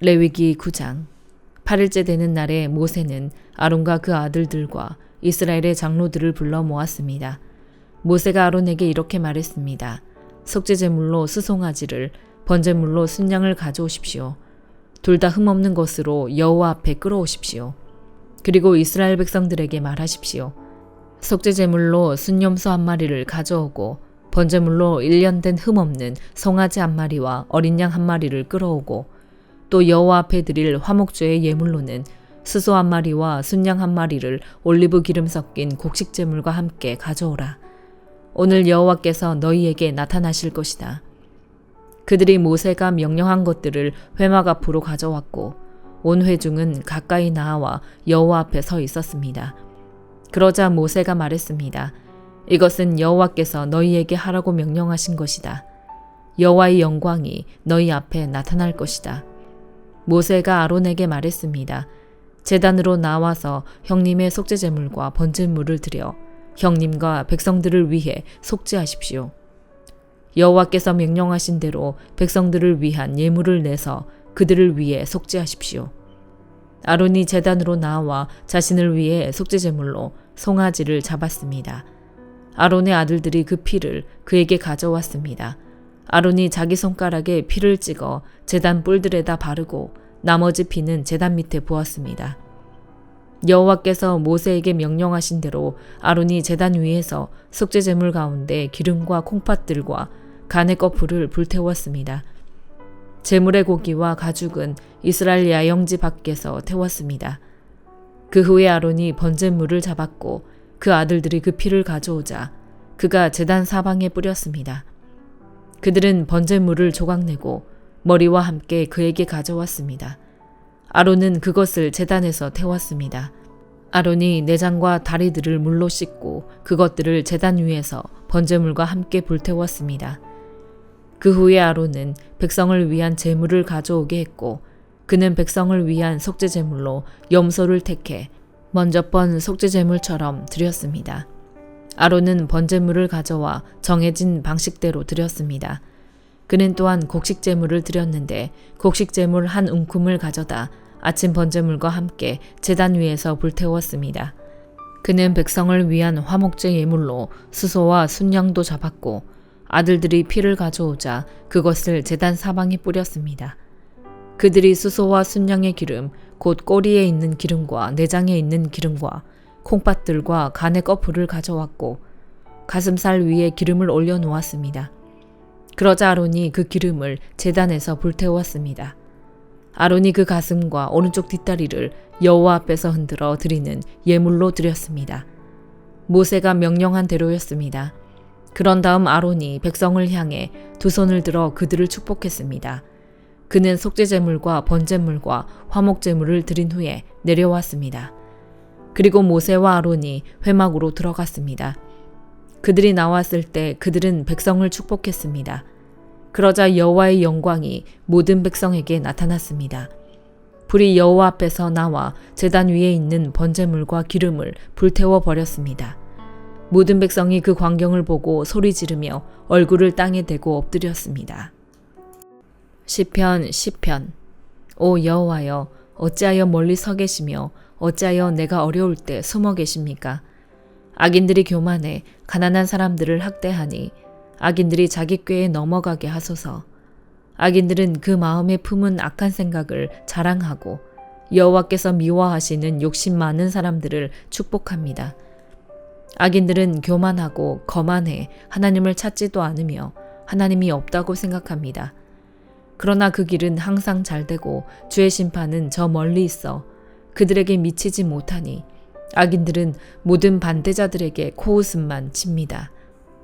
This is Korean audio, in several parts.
레위기 9장 8일째 되는 날에 모세는 아론과 그 아들들과 이스라엘의 장로들을 불러 모았습니다. 모세가 아론에게 이렇게 말했습니다. 속죄제물로 수송아지를 번제물로 순양을 가져오십시오. 둘 다 흠없는 것으로 여호와 앞에 끌어오십시오. 그리고 이스라엘 백성들에게 말하십시오. 속죄제물로 순염소 한 마리를 가져오고 번제물로 1년 된 흠없는 송아지 한 마리와 어린 양 한 마리를 끌어오고 또 여호와 앞에 드릴 화목제의 예물로는 수소 한 마리와 순양 한 마리를 올리브 기름 섞인 곡식 제물과 함께 가져오라. 오늘 여호와께서 너희에게 나타나실 것이다. 그들이 모세가 명령한 것들을 회막 앞으로 가져왔고 온 회중은 가까이 나와 여호와 앞에 서 있었습니다. 그러자 모세가 말했습니다. 이것은 여호와께서 너희에게 하라고 명령하신 것이다. 여호와의 영광이 너희 앞에 나타날 것이다. 모세가 아론에게 말했습니다. 재단으로 나와서 형님의 속죄제물과 번제물을 드려 형님과 백성들을 위해 속죄하십시오. 여호와께서 명령하신 대로 백성들을 위한 예물을 내서 그들을 위해 속죄하십시오. 아론이 재단으로 나와 자신을 위해 속죄제물로 송아지를 잡았습니다. 아론의 아들들이 그 피를 그에게 가져왔습니다. 아론이 자기 손가락에 피를 찍어 재단 뿔들에다 바르고 나머지 피는 재단 밑에 부었습니다. 여호와께서 모세에게 명령하신 대로 아론이 재단 위에서 속죄 제물 가운데 기름과 콩팥들과 간의 거풀을 불태웠습니다. 제물의 고기와 가죽은 이스라엘 야영지 밖에서 태웠습니다. 그 후에 아론이 번제물을 잡았고 그 아들들이 그 피를 가져오자 그가 재단 사방에 뿌렸습니다. 그들은 번제물을 조각내고 머리와 함께 그에게 가져왔습니다. 아론은 그것을 재단에서 태웠습니다. 아론이 내장과 다리들을 물로 씻고 그것들을 재단 위에서 번제물과 함께 불태웠습니다. 그 후에 아론은 백성을 위한 제물을 가져오게 했고 그는 백성을 위한 속죄 제물로 염소를 택해 먼저 번 속죄 제물처럼 드렸습니다. 아론은 번제물을 가져와 정해진 방식대로 드렸습니다. 그는 또한 곡식 제물을 드렸는데 곡식 제물 한 움큼을 가져다 아침 번제물과 함께 제단 위에서 불태웠습니다. 그는 백성을 위한 화목제 예물로 수소와 순양도 잡았고 아들들이 피를 가져오자 그것을 제단 사방에 뿌렸습니다. 그들이 수소와 순양의 기름, 곧 꼬리에 있는 기름과 내장에 있는 기름과 콩팥들과 간의 거풀을 가져왔고 가슴살 위에 기름을 올려 놓았습니다. 그러자 아론이 그 기름을 재단에서 불태웠습니다. 아론이 그 가슴과 오른쪽 뒷다리를 여호와 앞에서 흔들어 드리는 예물로 드렸습니다. 모세가 명령한 대로였습니다. 그런 다음 아론이 백성을 향해 두 손을 들어 그들을 축복했습니다. 그는 속죄제물과 번제물과 화목제물을 드린 후에 내려왔습니다. 그리고 모세와 아론이 회막으로 들어갔습니다. 그들이 나왔을 때 그들은 백성을 축복했습니다. 그러자 여호와의 영광이 모든 백성에게 나타났습니다. 불이 여호와 앞에서 나와 제단 위에 있는 번제물과 기름을 불태워 버렸습니다. 모든 백성이 그 광경을 보고 소리 지르며 얼굴을 땅에 대고 엎드렸습니다. 시편 10편 오 여호와여 어찌하여 멀리 서 계시며 어찌하여 내가 어려울 때 숨어 계십니까? 악인들이 교만해 가난한 사람들을 학대하니 악인들이 자기 꾀에 넘어가게 하소서. 악인들은 그 마음에 품은 악한 생각을 자랑하고 여호와께서 미워하시는 욕심 많은 사람들을 축복합니다. 악인들은 교만하고 거만해 하나님을 찾지도 않으며 하나님이 없다고 생각합니다. 그러나 그 길은 항상 잘 되고 주의 심판은 저 멀리 있어 그들에게 미치지 못하니 악인들은 모든 반대자들에게 코웃음만 칩니다.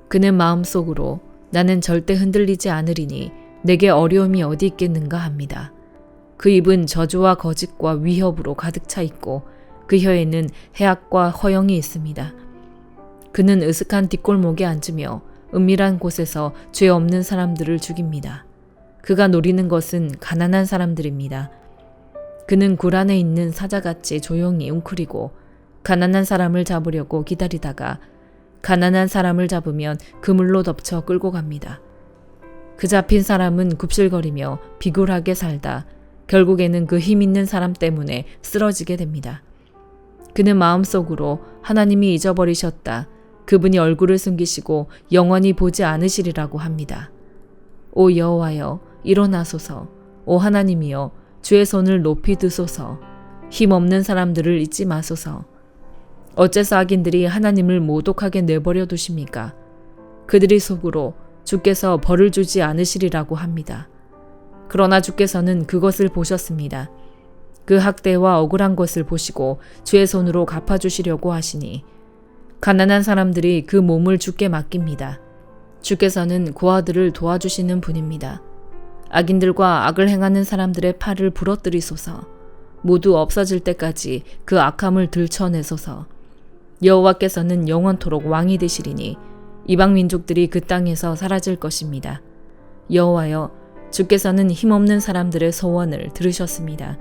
그는 마음속으로 나는 절대 흔들리지 않으리니 내게 어려움이 어디 있겠는가 합니다. 그 입은 저주와 거짓과 위협으로 가득 차 있고 그 혀에는 해악과 허영이 있습니다. 그는 으슥한 뒷골목에 앉으며 은밀한 곳에서 죄 없는 사람들을 죽입니다. 그가 노리는 것은 가난한 사람들입니다. 그는 굴 안에 있는 사자같이 조용히 웅크리고 가난한 사람을 잡으려고 기다리다가 가난한 사람을 잡으면 그물로 덮쳐 끌고 갑니다. 그 잡힌 사람은 굽실거리며 비굴하게 살다 결국에는 그 힘 있는 사람 때문에 쓰러지게 됩니다. 그는 마음속으로 하나님이 잊어버리셨다. 그분이 얼굴을 숨기시고 영원히 보지 않으시리라고 합니다. 오 여호와여 일어나소서 오 하나님이여 주의 손을 높이 드소서 힘없는 사람들을 잊지 마소서 어째서 악인들이 하나님을 모독하게 내버려 두십니까? 그들이 속으로 주께서 벌을 주지 않으시리라고 합니다. 그러나 주께서는 그것을 보셨습니다. 그 학대와 억울한 것을 보시고 주의 손으로 갚아주시려고 하시니 가난한 사람들이 그 몸을 주께 맡깁니다. 주께서는 고아들을 도와주시는 분입니다. 악인들과 악을 행하는 사람들의 팔을 부러뜨리소서 모두 없어질 때까지 그 악함을 들춰내소서 여호와께서는 영원토록 왕이 되시리니 이방 민족들이 그 땅에서 사라질 것입니다. 여호와여 주께서는 힘없는 사람들의 소원을 들으셨습니다.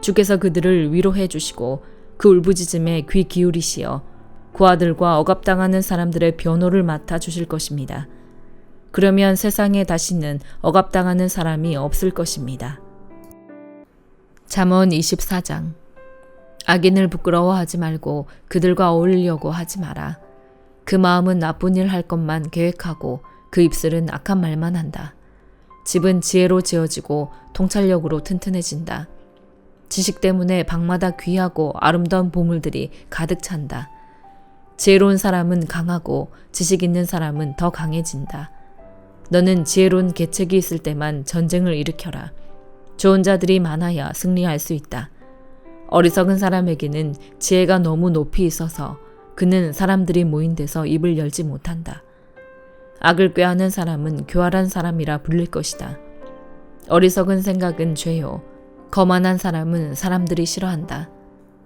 주께서 그들을 위로해 주시고 그 울부짖음에 귀 기울이시어 그 아들과 억압당하는 사람들의 변호를 맡아 주실 것입니다. 그러면 세상에 다시는 억압당하는 사람이 없을 것입니다. 잠언 24장 악인을 부끄러워하지 말고 그들과 어울리려고 하지 마라. 그 마음은 나쁜 일 할 것만 계획하고 그 입술은 악한 말만 한다. 집은 지혜로 지어지고 통찰력으로 튼튼해진다. 지식 때문에 방마다 귀하고 아름다운 보물들이 가득 찬다. 지혜로운 사람은 강하고 지식 있는 사람은 더 강해진다. 너는 지혜로운 계책이 있을 때만 전쟁을 일으켜라. 좋은 자들이 많아야 승리할 수 있다. 어리석은 사람에게는 지혜가 너무 높이 있어서 그는 사람들이 모인 데서 입을 열지 못한다. 악을 꾀하는 사람은 교활한 사람이라 불릴 것이다. 어리석은 생각은 죄요. 거만한 사람은 사람들이 싫어한다.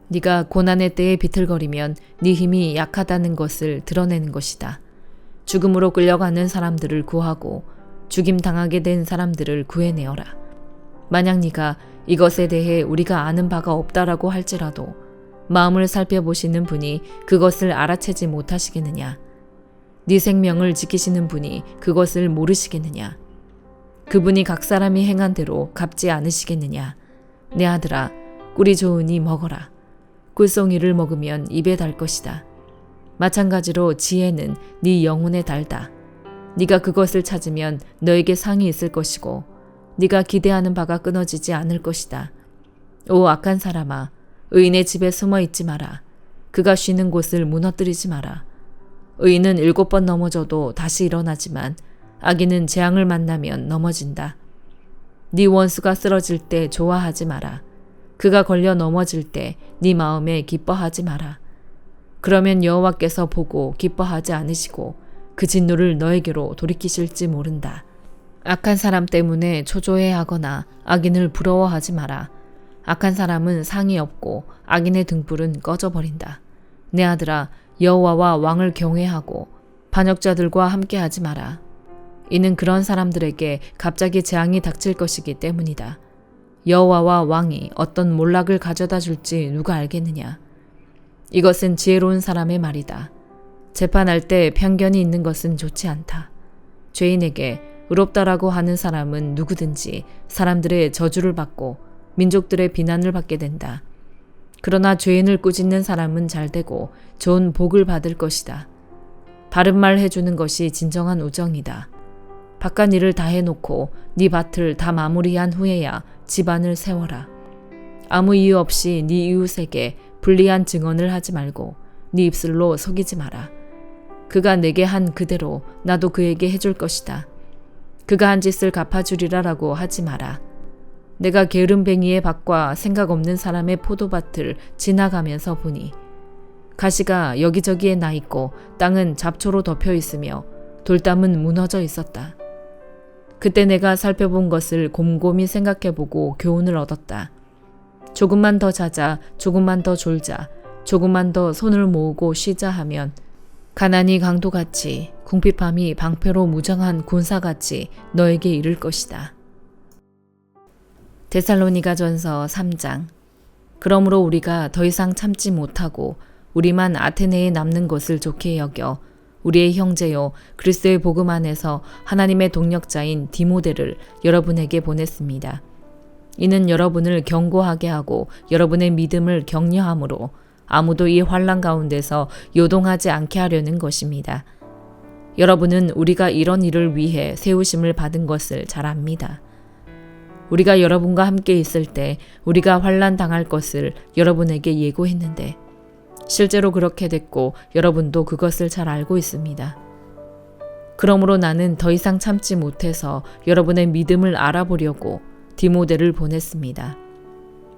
네가 고난의 때에 비틀거리면 네 힘이 약하다는 것을 드러내는 것이다. 죽음으로 끌려가는 사람들을 구하고 죽임 당하게 된 사람들을 구해내어라. 만약 네가 이것에 대해 우리가 아는 바가 없다라고 할지라도 마음을 살펴보시는 분이 그것을 알아채지 못하시겠느냐? 네 생명을 지키시는 분이 그것을 모르시겠느냐? 그분이 각 사람이 행한 대로 갚지 않으시겠느냐? 내 아들아, 꿀이 좋으니 먹어라. 꿀송이를 먹으면 입에 달 것이다. 마찬가지로 지혜는 네 영혼에 달다. 네가 그것을 찾으면 너에게 상이 있을 것이고 네가 기대하는 바가 끊어지지 않을 것이다. 오 악한 사람아, 의인의 집에 숨어 있지 마라. 그가 쉬는 곳을 무너뜨리지 마라. 의인은 일곱 번 넘어져도 다시 일어나지만 악인은 재앙을 만나면 넘어진다. 네 원수가 쓰러질 때 좋아하지 마라. 그가 걸려 넘어질 때 네 마음에 기뻐하지 마라. 그러면 여호와께서 보고 기뻐하지 않으시고 그 진노를 너에게로 돌이키실지 모른다. 악한 사람 때문에 초조해하거나 악인을 부러워하지 마라. 악한 사람은 상이 없고 악인의 등불은 꺼져버린다. 내 아들아 여호와와 왕을 경외하고 반역자들과 함께하지 마라. 이는 그런 사람들에게 갑자기 재앙이 닥칠 것이기 때문이다. 여호와와 왕이 어떤 몰락을 가져다 줄지 누가 알겠느냐. 이것은 지혜로운 사람의 말이다. 재판할 때 편견이 있는 것은 좋지 않다. 죄인에게 의롭다라고 하는 사람은 누구든지 사람들의 저주를 받고 민족들의 비난을 받게 된다. 그러나 죄인을 꾸짖는 사람은 잘 되고 좋은 복을 받을 것이다. 바른 말 해주는 것이 진정한 우정이다. 바깥 일을 다 해놓고 네 밭을 다 마무리한 후에야 집안을 세워라. 아무 이유 없이 네 이웃에게 불리한 증언을 하지 말고 네 입술로 속이지 마라. 그가 내게 한 그대로 나도 그에게 해줄 것이다. 그가 한 짓을 갚아주리라라고 하지 마라. 내가 게으름뱅이의 밭과 생각 없는 사람의 포도밭을 지나가면서 보니 가시가 여기저기에 나 있고 땅은 잡초로 덮여 있으며 돌담은 무너져 있었다. 그때 내가 살펴본 것을 곰곰이 생각해보고 교훈을 얻었다. 조금만 더 자자, 조금만 더 졸자, 조금만 더 손을 모으고 쉬자 하면 가난이 강도같이 궁핍함이 방패로 무장한 군사같이 너에게 이를 것이다. 데살로니가 전서 3장 그러므로 우리가 더 이상 참지 못하고 우리만 아테네에 남는 것을 좋게 여겨 우리의 형제요 그리스도의 복음 안에서 하나님의 동력자인 디모데를 여러분에게 보냈습니다. 이는 여러분을 경고하게 하고 여러분의 믿음을 격려함으로 아무도 이 환란 가운데서 요동하지 않게 하려는 것입니다. 여러분은 우리가 이런 일을 위해 세우심을 받은 것을 잘 압니다. 우리가 여러분과 함께 있을 때 우리가 환란 당할 것을 여러분에게 예고했는데 실제로 그렇게 됐고 여러분도 그것을 잘 알고 있습니다. 그러므로 나는 더 이상 참지 못해서 여러분의 믿음을 알아보려고 디모데를 보냈습니다.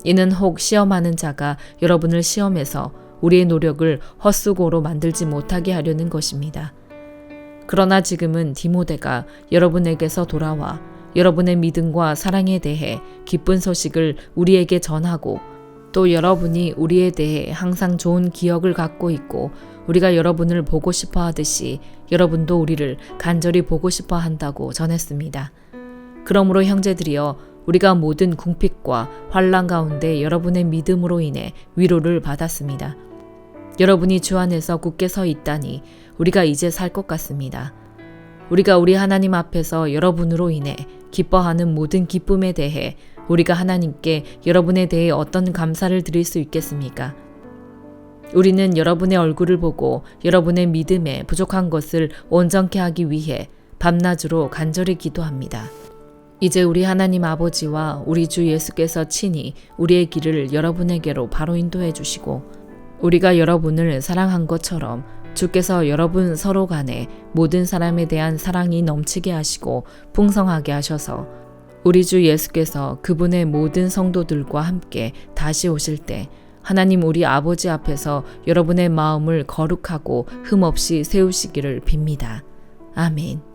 이는 혹 시험하는 자가 여러분을 시험해서 우리의 노력을 헛수고로 만들지 못하게 하려는 것입니다. 그러나 지금은 디모데가 여러분에게서 돌아와 여러분의 믿음과 사랑에 대해 기쁜 소식을 우리에게 전하고 또 여러분이 우리에 대해 항상 좋은 기억을 갖고 있고 우리가 여러분을 보고 싶어 하듯이 여러분도 우리를 간절히 보고 싶어 한다고 전했습니다. 그러므로 형제들이여 우리가 모든 궁핍과 환란 가운데 여러분의 믿음으로 인해 위로를 받았습니다. 여러분이 주 안에서 굳게 서 있다니 우리가 이제 살 것 같습니다. 우리가 우리 하나님 앞에서 여러분으로 인해 기뻐하는 모든 기쁨에 대해 우리가 하나님께 여러분에 대해 어떤 감사를 드릴 수 있겠습니까? 우리는 여러분의 얼굴을 보고 여러분의 믿음에 부족한 것을 온전케 하기 위해 밤낮으로 간절히 기도합니다. 이제 우리 하나님 아버지와 우리 주 예수께서 친히 우리의 길을 여러분에게로 바로 인도해 주시고 우리가 여러분을 사랑한 것처럼 주께서 여러분 서로 간에 모든 사람에 대한 사랑이 넘치게 하시고 풍성하게 하셔서 우리 주 예수께서 그분의 모든 성도들과 함께 다시 오실 때 하나님 우리 아버지 앞에서 여러분의 마음을 거룩하고 흠없이 세우시기를 빕니다. 아멘.